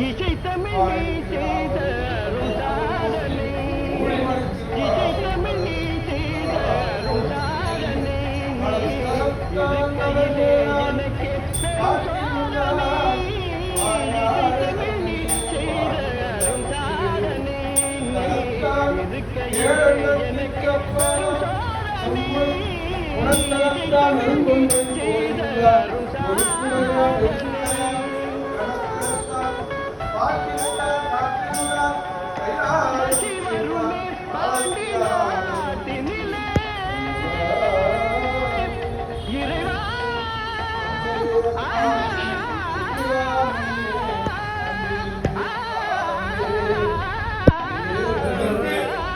இசை தமிழ் நீ செய்தரும் தாரனே இசை தமிழ் நீ செய்தரும் தாரனே இதற்கையிலே எனக்கு சாரமே இசை தமிழ் நீ செய்தரும் Wow.